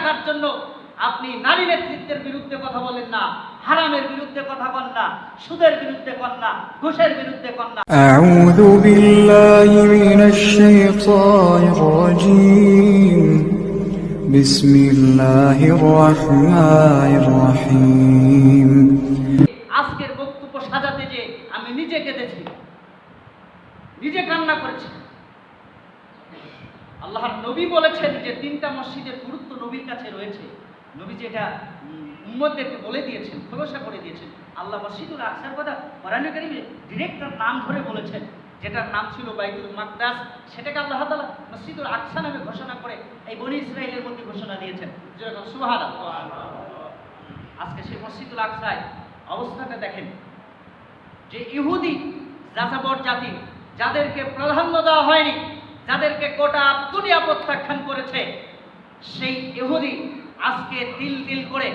রাখার জন্য আপনি নারী নেতৃত্বের বিরুদ্ধে কথা বলেন না হারামের বিরুদ্ধে কথা বল না সুদের বিরুদ্ধে কন না ঘুষের বিরুদ্ধে কন না। আউযু বিল্লাহি মিনাশ শাইতানির রাজীম আজকের বক্তব্য সাজাতে যে আমি নিজে কেঁদেছি নিজে কান্না করেছি। আল্লাহর নবী বলেছেন যে তিনটা মসজিদের গুরুত্ব নবীর কাছে রয়েছে। নবী যেটা উম্মদদেরকে বলে দিয়েছেন, খোলসা করে দিয়েছেন। আল্লাহ মসজিদুল আকসার কথা কোরআনে কারিমে ডিরেক্ট তার নাম ধরে বলেছেন, যেটার নাম ছিল বাইতুল মাকদাস। সেটাকে আল্লাহ তালা মসজিদুল আকসা নামে ঘোষণা করে এই বনি ইসরায়েলের মধ্যে ঘোষণা দিয়েছেন। যেরকম সুবহানাল্লাহ। আজকে সেই মসজিদুল আকসায় অবস্থাটা দেখেন। যে ইহুদি যাযাবর জাতি, যাদেরকে প্রাধান্য দেওয়া হয়নি যাদেরকে গোটা দুনিয়া প্রত্যাখ্যান করেছে। সেই এহুদি আজকে তিল তিল করে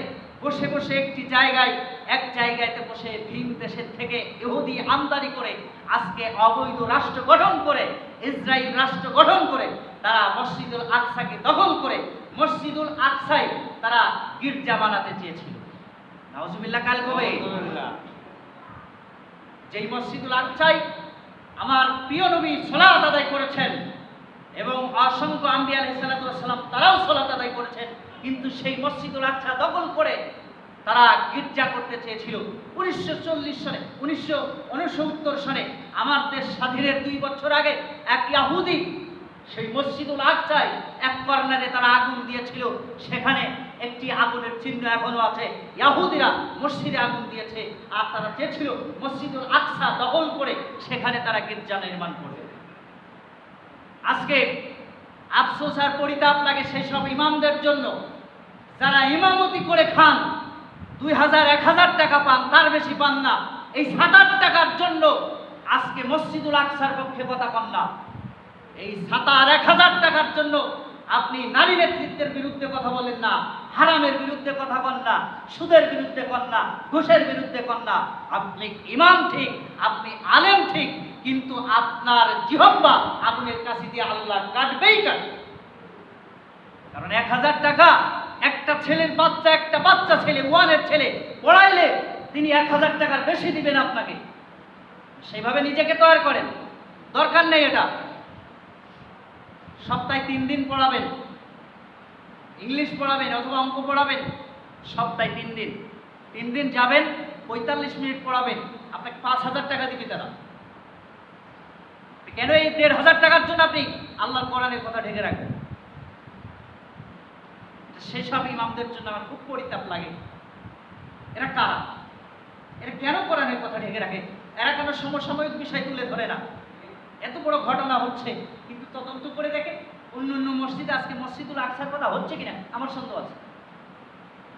বসে বসে একটি জায়গায় এক জায়গাতে বসে ভিন দেশের থেকে এহুদি আমদানি করে আজকে অবৈধ রাষ্ট্র গঠন করে ইসরায়েল রাষ্ট্র গঠন করে তারা মসজিদুল আকসাকে দখল করে মসজিদুল আকসায় তারা গির্জা বানাতে চেয়েছিল। নাউজুবিল্লাহ কাল কবে? যেই মসজিদুল আকসাই আমার প্রিয় নবী সলাত আদায় করেছেন এবং অসংখ্য আম্বি আলহ সালাম তারাও সলাত আদায় করেছেন। কিন্তু সেই মসজিদুল আকসা দখল করে তারা গির্জা করতে চেয়েছিল। উনিশশো চল্লিশ সনে উনিশশো উনসত্তর সনে আমার দেশ স্বাধীনের দুই বছর আগে এক ইয়াহুদি সেই মসজিদুল আকসায় এক কর্নারে তারা আগুন দিয়েছিল। সেখানে একটি আগুনের চিহ্ন এখনও আছে। ইয়াহুদিরা মসজিদে আগুন দিয়েছে। আর তারা চেয়েছিল মসজিদুল আকসা দখল করে সেখানে তারা গির্জা নির্মাণ করবে। আজকে আফসোস আর পরিতাপ লাগে সেই সব ইমামদের জন্য। যারা ইমামতি করে খান, দুই হাজার, এক হাজার টাকা পান, তার বেশি পান না। এই সাত আট টাকার জন্য আজকে মসজিদুল আকসার পক্ষে কথা পান না। এই সাত আর এক হাজার টাকার জন্য আপনি নারী নেতৃত্বের বিরুদ্ধে কথা বলেন না। হারামের বিরুদ্ধে কথা বল না, সুদের বিরুদ্ধে কন না, ঘুষের বিরুদ্ধে কন না। আপনি ইমাম ঠিক, আপনি আলেম ঠিক, কিন্তু আপনার জিহব্বা আগুনের কাছে দিয়ে আল্লাহ কাটবেই কাটবে। কারণ এক হাজার টাকা, একটা ছেলের বাচ্চা, একটা বাচ্চা ছেলে, ওয়ানের ছেলে, পড়াইলে তিনি এক হাজার টাকার বেশি দিবেন আপনাকে। সেইভাবে নিজেকে তৈরি করেন। দরকার নেই এটা। সপ্তাহে তিন দিন পড়াবেন। ইংলিশ পড়াবেন অথবা অঙ্ক পড়াবেন, সপ্তাহে তিন দিন। তিন দিন যাবেন, পঁয়তাল্লিশ মিনিট পড়াবেন, আপনাকে পাঁচ হাজার টাকা দিবে তারা। কেন এই দেড় হাজার টাকার জন্য আপনি আল্লাহর কোরআনের কথা ঢেকে রাখবেন? সেসব ইমামদের জন্য আমার খুব পরিতাপ লাগে। এরা কারা? এরা কেন কোরআনের কথা ঢেকে রাখে? এরা কেন সমসাময়িক বিষয় তুলে ধরে না। এত বড় ঘটনা হচ্ছে, কিন্তু তদন্ত করে দেখে অন্য অন্য মসজিদে আজকে মসজিদুল আকসার কথা হচ্ছে কিনা? আমার সন্দেহ আছে।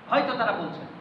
হয়তো তারা বলছে।